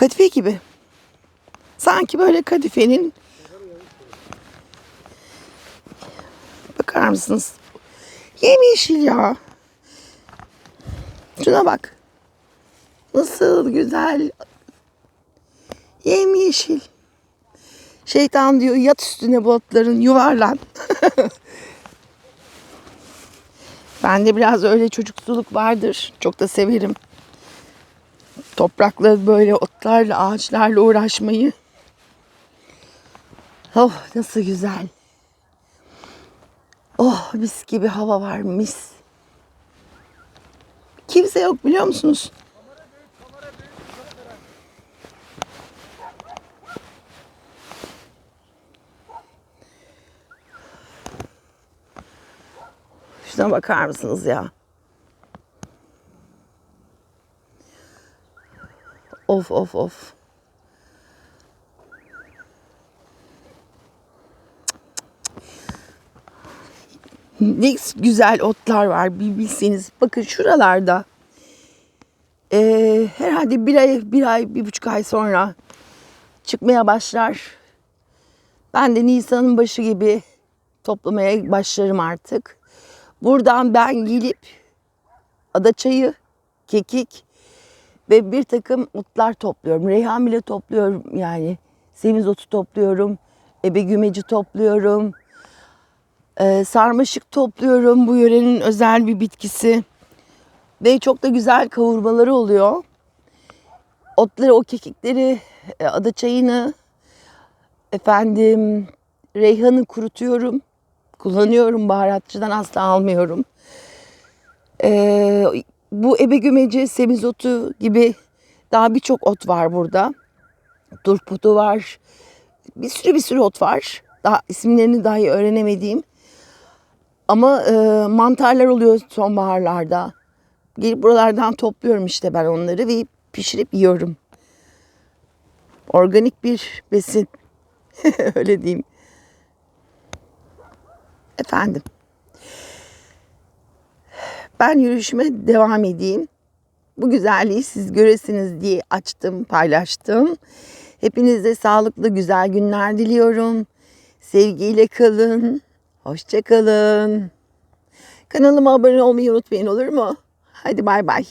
Kadife gibi. Sanki böyle kadifenin Bakar mısınız? Yemyeşil ya. Şuna bak. Nasıl güzel. Yemyeşil. Şeytan diyor yat üstüne botların yuvarlan. Bende biraz öyle çocuksuluk vardır. Çok da severim. Toprakla böyle otlarla, ağaçlarla uğraşmayı. Oh nasıl güzel. Oh mis gibi hava var mis. Kimse yok biliyor musunuz? Şuna bakar mısınız ya? Of of of. Ne güzel otlar var bir bilseniz. Bakın şuralarda. Ee, herhalde bir ay, bir ay, bir buçuk ay sonra çıkmaya başlar. Ben de Nisan'ın başı gibi toplamaya başlarım artık. Buradan ben gelip adaçayı, kekik ve bir takım otlar topluyorum. Reyhan bile topluyorum yani. Semizotu topluyorum. Ebe gümeci topluyorum. Ee, sarmaşık topluyorum. Bu yörenin özel bir bitkisi. Ve çok da güzel kavurmaları oluyor. Otları, o kekikleri, e, adaçayını, efendim reyhanı kurutuyorum. Kullanıyorum baharatçıdan asla almıyorum. Ee, bu ebe gümeci, semizotu gibi daha birçok ot var burada. Turputu var. Bir sürü bir sürü ot var. Daha isimlerini dahi öğrenemediğim. Ama e, mantarlar oluyor sonbaharlarda. Gelip buralardan topluyorum işte ben onları ve pişirip yiyorum. Organik bir besin. Öyle diyeyim. Efendim. Ben yürüyüşüme devam edeyim. Bu güzelliği siz göresiniz diye açtım, paylaştım. Hepinize sağlıklı, güzel günler diliyorum. Sevgiyle kalın. Hoşça kalın. Kanalıma abone olmayı unutmayın olur mu? Hadi bay bay.